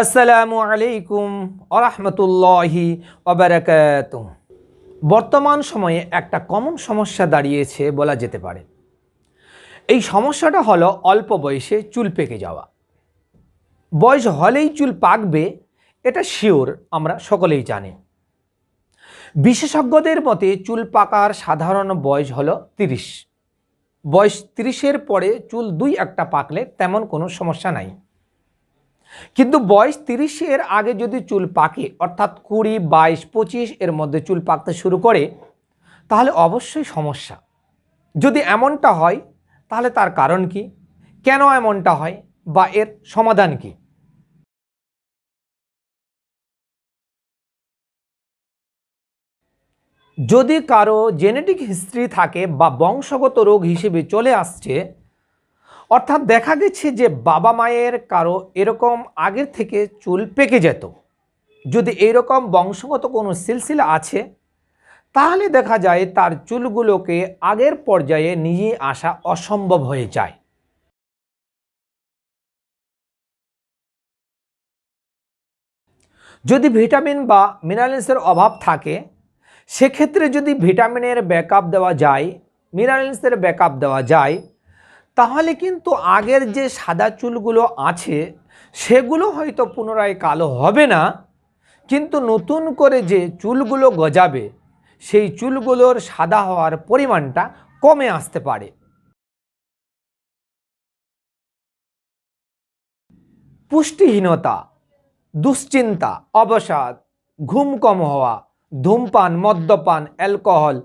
আসসালামু আলাইকুম আরহামতুল্লাহি ওবরাকাত বর্তমান সময়ে একটা কমন সমস্যা দাঁড়িয়েছে বলা যেতে পারে। এই সমস্যাটা হলো অল্প বয়সে চুল পেকে যাওয়া। বয়স হলেই চুল পাকবে, এটা শিওর, আমরা সকলেই জানি। বিশেষজ্ঞদের মতে চুল পাকার সাধারণ বয়স হলো তিরিশ। বয়স তিরিশের পরে চুল দুই একটা পাকলে তেমন কোনো সমস্যা নাই। কিন্তু বয়স তিরিশের আগে যদি চুল পাকে, অর্থাৎ কুড়ি, বাইশ, পঁচিশ এর মধ্যে চুল পাকতে শুরু করে, তাহলে অবশ্যই সমস্যা। যদি এমনটা হয়, তাহলে তার কারণ কি? কেন এমনটা হয়? বা এর সমাধান কি? যদি কারও জেনেটিক হিস্ট্রি থাকে বা বংশগত রোগ হিসেবে চলে আসছে অর্থাৎ দেখা গেছে যে বাবা মায়ের কারও এরকম আগের থেকে চুল পেকে যেত। যদি এইরকম বংশগত কোনো সিলসিলা আছে, তাহলে দেখা যায় তার চুলগুলোকে আগের পর্যায়ে নিয়ে আসা অসম্ভব হয়ে যায়। যদি ভিটামিন বা মিনারেলসের অভাব থাকে, সেক্ষেত্রে যদি ভিটামিনের ব্যাকআপ দেওয়া যায়, মিনারেলসের ব্যাকআপ দেওয়া যায় তাহলে কিন্তু আগের যে সাদা চুলগুলো আছে, সেগুলো হয়তো পুনরায় কালো হবে না, কিন্তু নতুন করে যে চুলগুলো গজাবে, সেই চুলগুলোর সাদা হওয়ার পরিমাণটা কমে আসতে পারে। পুষ্টিহীনতা, দুশ্চিন্তা, অবসাদ ঘুম কম হওয়া, ধূমপান, মদ্যপান, অ্যালকোহল,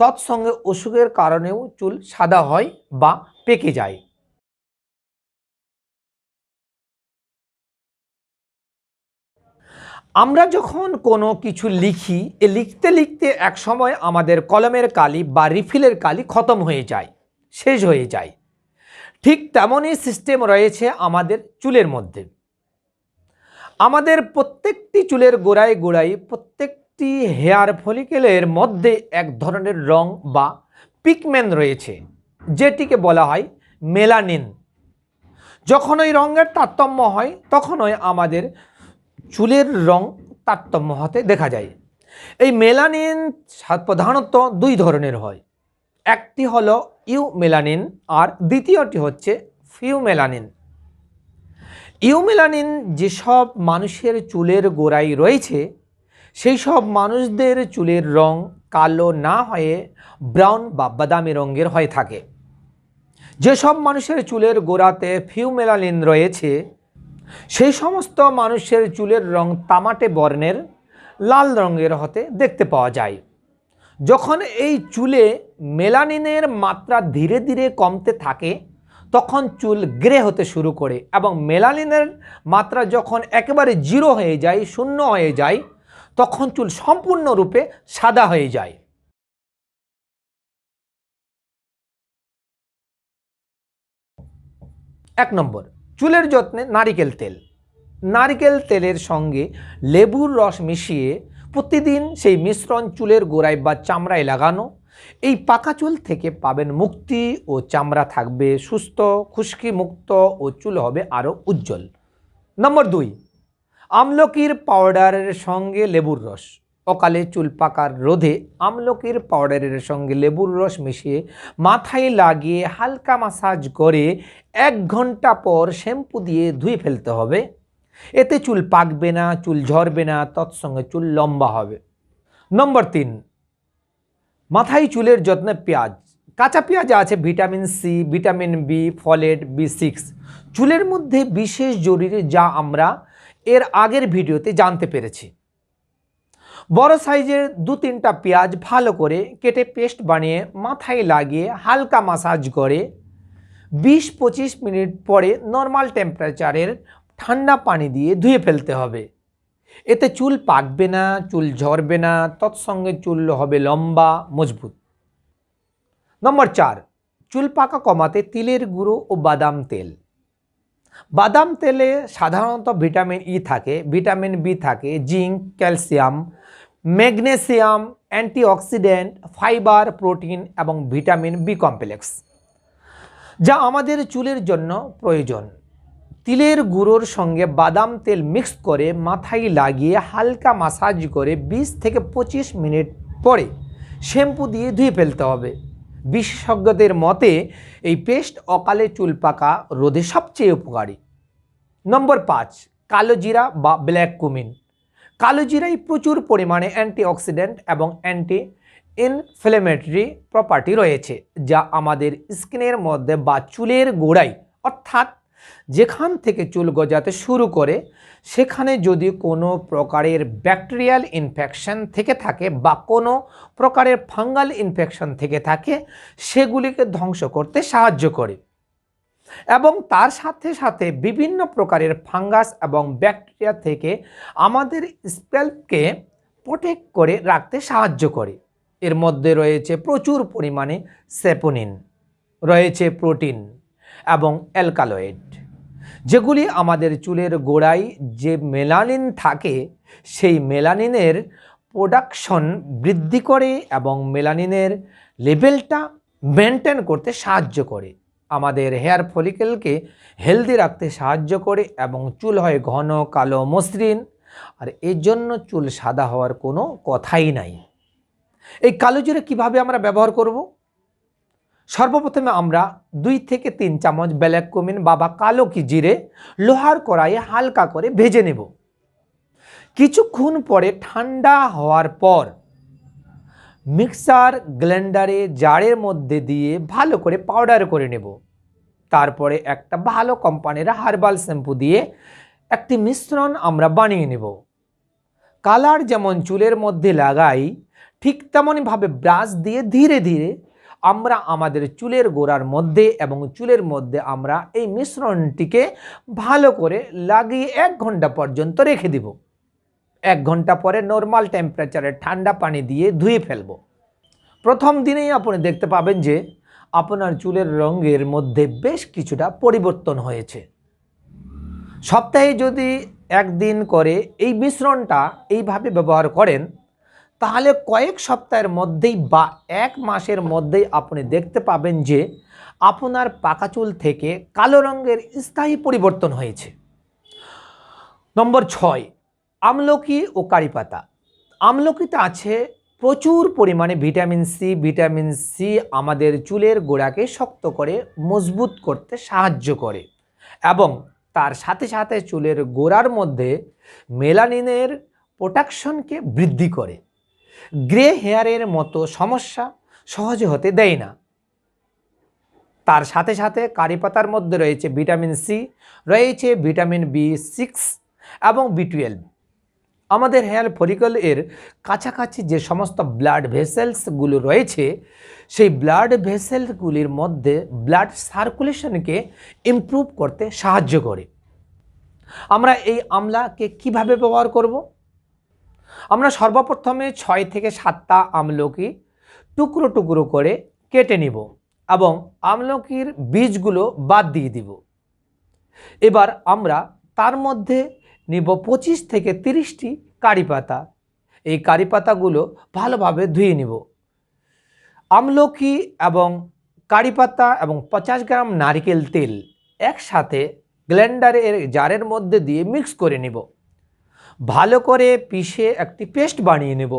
তৎসঙ্গে অসুখের কারণেও চুল সাদা হয় বা পেকে যায়। আমরা যখন কোনো কিছু লিখি, এ লিখতে লিখতে এক সময় আমাদের কলমের কালি বা রিফিলের কালি খতম হয়ে যায়, শেষ হয়ে যায়। ঠিক তেমনই সিস্টেম রয়েছে আমাদের চুলের মধ্যে। আমাদের প্রত্যেকটি চুলের গোড়ায় গোড়ায় প্রত্যেকটি হেয়ার ফলিকেলের মধ্যে এক ধরনের রং বা পিকম্যান রয়েছে। যেটিকে বলা হয় মেলানিন। যখন ওই রঙের তারতম্য হয় তখনই আমাদের চুলের রং তারতম্য হতে দেখা যায়। এই মেলানিন প্রধানত দুই ধরনের হয়। একটি হলো ইউ মেলানিন আর দ্বিতীয়টি হচ্ছে ফিউ মেলানিন ইউমেলানিন যেসব মানুষের চুলের গোড়ায় রয়েছে সেই সব মানুষদের চুলের রং কালো না হয়ে ব্রাউন বা বাদামি রঙের হয়ে থাকে। যেসব মানুষের চুলের গোড়াতে ফিউমেলানিন রয়েছে, সেই সমস্ত মানুষের চুলের রং তামাটে বর্ণের, লাল রঙের হতে দেখতে পাওয়া যায়। যখন এই চুলে মেলানিনের মাত্রা ধীরে ধীরে কমতে থাকে, তখন চুল গ্রে হতে শুরু করে এবং মেলানিনের মাত্রা যখন একেবারে জিরো হয়ে যায়, শূন্য হয়ে যায়, তখন চুল সম্পূর্ণরূপে সাদা হয়ে যায়। এক নম্বর, চুলের যত্নে নারিকেল তেল। নারিকেল তেলের সঙ্গে লেবুর রস মিশিয়ে প্রতিদিন সেই মিশ্রণ চুলের গোড়ায় বা চামড়ায় লাগানো। এই পাকা চুল থেকে পাবেন মুক্তি ও চামড়া থাকবে সুস্থ খুশকি মুক্ত ও চুল হবে আরও উজ্জ্বল। নম্বর দুই, আমলকির পাউডারের সঙ্গে লেবুর রস। অকালে চুল পাকার রোধে আমলকির পাউডারের সঙ্গে লেবুর রস মিশিয়ে মাথায় লাগিয়ে হালকা মাসাজ করে এক ঘণ্টা পর শ্যাম্পু দিয়ে ধুয়ে ফেলতে হবে। এতে চুল পাকবে না, চুল ঝরবে না, তৎসঙ্গে চুল লম্বা হবে। নম্বর তিন, মাথায় চুলের যত্নে পেঁয়াজ। কাঁচা পেঁয়াজে আছে vitamin C, vitamin B, folate, B six. চুলের মধ্যে বিশেষ জরুরি যা আমরা এর আগের ভিডিওতে জানতে পেরেছি। বড় সাইজের দু তিনটা পেঁয়াজ ভালো করে কেটে পেস্ট বানিয়ে মাথায় লাগিয়ে হালকা মাসাজ করে বিশ পঁচিশ মিনিট পরে নর্মাল টেম্পারেচারের ঠান্ডা পানি দিয়ে ধুয়ে ফেলতে হবে। এতে চুল পাকবে না, চুল ঝরবে না, তৎসঙ্গে চুল হবে লম্বা, মজবুত। নম্বর চার, চুল পাকা কমাতে তিলের গুঁড়ো ও বাদাম তেল। বাদাম তেলে সাধারণত ভিটামিন ই থাকে, ভিটামিন বি থাকে, zinc, calcium, magnesium, antioxidant, fibre, protein এবং ভিটামিন বি কমপ্লেক্স, যা আমাদের চুলের জন্য প্রয়োজন। তিলের গুঁড়োর সঙ্গে বাদাম তেল মিক্স করে মাথায় লাগিয়ে হালকা মাসাজ করে বিশ থেকে পঁচিশ মিনিট পরে শ্যাম্পু দিয়ে ধুয়ে ফেলতে হবে। বিশেষজ্ঞদের মতে, এই পেস্ট অকালে চুল পাকা রোদে সবচেয়ে উপকারী। নম্বর পাঁচ, কালো জিরা বা ব্ল্যাক কুমিন। কালো জিরায় প্রচুর পরিমাণে অ্যান্টিঅক্সিডেন্ট এবং অ্যান্টি ইনফ্লেমেটরি প্রপার্টি রয়েছে, যা আমাদের স্কিনের মধ্যে বা চুলের গোড়ায়, অর্থাৎ যেখান থেকে চুল গজাতে শুরু করে, সেখানে যদি কোনো প্রকারের ব্যাকটেরিয়াল ইনফেকশন থেকে থাকে বা কোনো প্রকারের ফাঙ্গাল ইনফেকশন থেকে থাকে, সেগুলিকে ধ্বংস করতে সাহায্য করে। এবং তার সাথে সাথে বিভিন্ন প্রকারের ফাঙ্গাস এবং ব্যাকটেরিয়া থেকে আমাদের স্পেলকে প্রোটেক্ট করে রাখতে সাহায্য করে। এর মধ্যে রয়েছে প্রচুর পরিমাণে সেপোনিন, রয়েছে প্রোটিন। এবং অ্যালকালয়েড, যেগুলি আমাদের চুলের গোড়ায় যে মেলানিন থাকে, সেই মেলানিনের প্রোডাকশন বৃদ্ধি করে এবং মেলানিনের লেভেলটা মেনটেন করতে সাহায্য করে। আমাদের হেয়ার ফলিকেলকে হেলদি রাখতে সাহায্য করে এবং চুল হয় ঘন, কালো, মসৃণ, আর এর জন্য চুল সাদা হওয়ার কোনো কথাই নাই। এই কালো জিরে কীভাবে আমরা ব্যবহার করব? সর্বপ্রথমে আমরা দুই থেকে তিন চামচ ব্ল্যাক কুমিন বাবা কালো কি জিরে লোহার কড়াইয়ে হালকা করে ভেজে নেব। কিছুক্ষণ পরে ঠান্ডা হওয়ার পর মিক্সার গ্লেন্ডারে জারের মধ্যে দিয়ে ভালো করে পাউডার করে নেব। তারপরে একটা ভালো কোম্পানির হার্বাল শ্যাম্পু দিয়ে একটি মিশ্রণ আমরা বানিয়ে নেব। কালার যেমন চুলের মধ্যে লাগাই, ঠিক তেমনইভাবে ব্রাশ দিয়ে ধীরে ধীরে আমরা আমাদের চুলের গোড়ার মধ্যে এবং চুলের মধ্যে আমরা এই মিশ্রণটিকে ভালো করে লাগিয়ে এক ঘণ্টা পর্যন্ত রেখে দিব। এক ঘণ্টা পরে নর্মাল টেম্পারেচারে ঠান্ডা পানি দিয়ে ধুয়ে ফেলব। প্রথম দিনেই আপনি দেখতে পাবেন যে আপনার চুলের রঙের মধ্যে বেশ কিছুটা পরিবর্তন হয়েছে। সপ্তাহে যদি একদিন করে এই মিশ্রণটা এইভাবে ব্যবহার করেন তাহলে কয়েক সপ্তাহের মধ্যেই বা এক মাসের মধ্যেই আপনি দেখতে পাবেন যে আপনার পাকা চুল থেকে কালো রঙের স্থায়ী পরিবর্তন হয়েছে। নম্বর ছয়, আমলকি ও কারি পাতা। আমলকিতে আছে প্রচুর পরিমাণে ভিটামিন সি ভিটামিন সি আমাদের চুলের গোড়াকে শক্ত করে, মজবুত করতে সাহায্য করে এবং তার সাথে সাথে চুলের গোড়ার মধ্যে মেলানিনের প্রোটাকশনকে বৃদ্ধি করে। গ্রে হেয়ারের মতো সমস্যা সহজে হতে দেয় না। তার সাথে সাথে কারি পাতার মধ্যে রয়েছে ভিটামিন সি, রয়েছে ভিটামিন বি সিক্স এবং বি টুয়েলভ। আমাদের হেয়ার ফলিকল এর কাছাকাছি যে সমস্ত ব্লাড ভেসেলসগুলো রয়েছে, সেই ব্লাড ভেসেলসগুলির মধ্যে ব্লাড সার্কুলেশনকে ইমপ্রুভ করতে সাহায্য করে। আমরা এই আমলাকে কীভাবে ব্যবহার করব? আমরা সর্বপ্রথমে ছয় থেকে সাতটা আমলকি টুকরো টুকরো করে কেটে নিব এবং আমলকির বীজগুলো বাদ দিয়ে দিব। এবার আমরা তার মধ্যে নিব পঁচিশ থেকে তিরিশটি কারি পাতা। এই কারি পাতাগুলো ভালোভাবে ধুয়ে নিব। আমলকি এবং কারি পাতা এবং পঞ্চাশ গ্রাম নারকেল তেল একসাথে গ্ল্যান্ডারের জারের মধ্যে দিয়ে মিক্স করে নিব। ভালো করে পিষে একটি পেস্ট বানিয়ে নেব।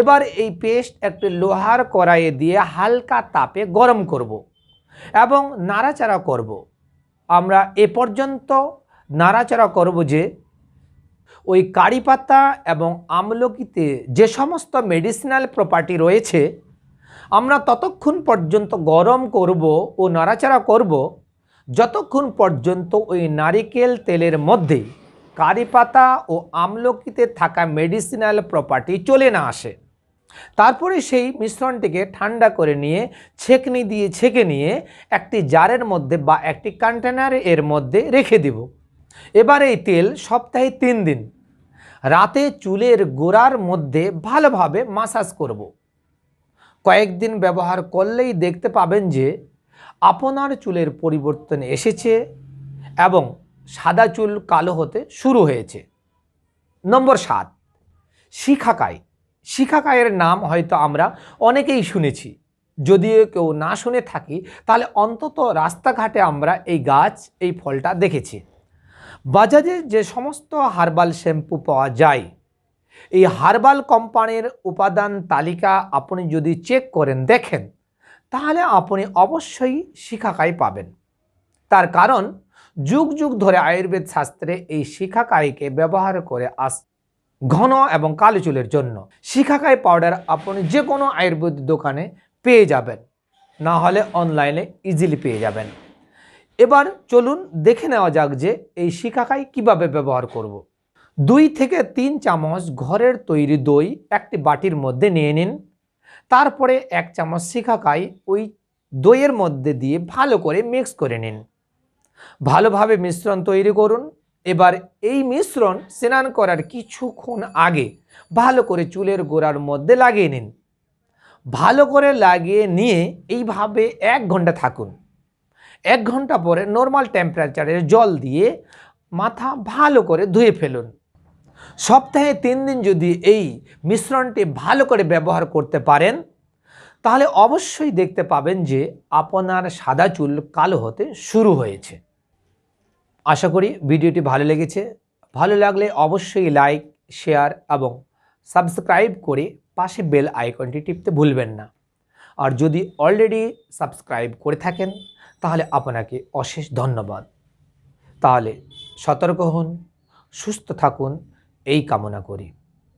এবার এই পেস্ট একটি লোহার কড়াইয়ে দিয়ে হালকা তাপে গরম করব এবং নাড়াচাড়া করব। আমরা এ পর্যন্ত নাড়াচাড়া করব যে ওই কারি পাতা এবং আমলকিতে যে সমস্ত মেডিসিনাল প্রপার্টি রয়েছে, আমরা ততক্ষণ পর্যন্ত গরম করব ও নাড়াচাড়া করব, যতক্ষণ পর্যন্ত ওই নারিকেল তেলের মধ্যে কারি পাতা ও আমলকিতে থাকা মেডিসিনাল প্রপার্টি চলে না আসে। তারপরে সেই মিশ্রণটিকে ঠান্ডা করে নিয়ে, ছেঁকনি দিয়ে ছেঁকে নিয়ে একটি জারের মধ্যে বা একটি কন্টেনার এর মধ্যে রেখে দিব। এবার এই তেল সপ্তাহে তিন দিন। রাতে চুলের গোড়ার মধ্যে ভালোভাবে মাসাজ করব। কয়েকদিন ব্যবহার করলেই দেখতে পাবেন যে, আপনার চুলের পরিবর্তন এসেছে এবং সাদা চুল কালো হতে শুরু হয়েছে। নম্বর সাত, শিখাকাই। শিখাকায়ের নাম হয়তো আমরা অনেকেই শুনেছি। যদিও কেউ না শুনে থাকি, তাহলে অন্তত রাস্তাঘাটে আমরা এই গাছ, এই ফলটা দেখেছি। বাজাজে যে সমস্ত হার্বাল শ্যাম্পু পাওয়া যায়, এই হার্বাল কোম্পানির উপাদান তালিকা আপনি যদি চেক করেন, দেখেন, তাহলে আপনি অবশ্যই শিখাকাই পাবেন। তার কারণ যুগ যুগ ধরে আয়ুর্বেদ শাস্ত্রে এই শিখাকাইকে ব্যবহার করে আস ঘন এবং কালো চুলের জন্য। শিখাকাই পাউডার আপনি যে কোনো আয়ুর্বেদ দোকানে পেয়ে যাবেন। না হলে অনলাইনে ইজিলি পেয়ে যাবেন। এবার চলুন দেখে নেওয়া যাক যে এই শিখাকাই কীভাবে ব্যবহার করব। দুই থেকে তিন চামচ ঘরের তৈরি দই একটি বাটির মধ্যে নিয়ে নিন। তারপরে এক চামচ শিখাকাই ওই দইয়ের মধ্যে দিয়ে ভালো করে মিক্স করে নিন। ভালোভাবে মিশ্রণ তৈরি করুন। এবার এই মিশ্রণ স্নান করার কিছুক্ষণ আগে ভালো করে চুলের গোড়ার মধ্যে লাগিয়ে নিন। ভালো করে লাগিয়ে নিয়ে এইভাবে এক ঘণ্টা থাকুন। এক ঘণ্টা পরে নর্মাল টেম্পারেচারের জল দিয়ে মাথা ভালো করে ধুয়ে ফেলুন। সপ্তাহে তিন দিন যদি এই মিশ্রণটি ভালো করে ব্যবহার করতে পারেন, তাহলে অবশ্যই দেখতে পাবেন যে আপনার সাদা চুল কালো হতে শুরু হয়েছে। আশা করি ভিডিওটি ভালো লেগেছে। ভালো লাগলে অবশ্যই লাইক শেয়ার এবং সাবস্ক্রাইব করে পাশে বেল আইকনটি টিপতে ভুলবেন না। আর যদি অলরেডি সাবস্ক্রাইব করে থাকেন, তাহলে আপনাকে অশেষ ধন্যবাদ। তাহলে সতর্ক হন, সুস্থ থাকুন, এই কামনা করি।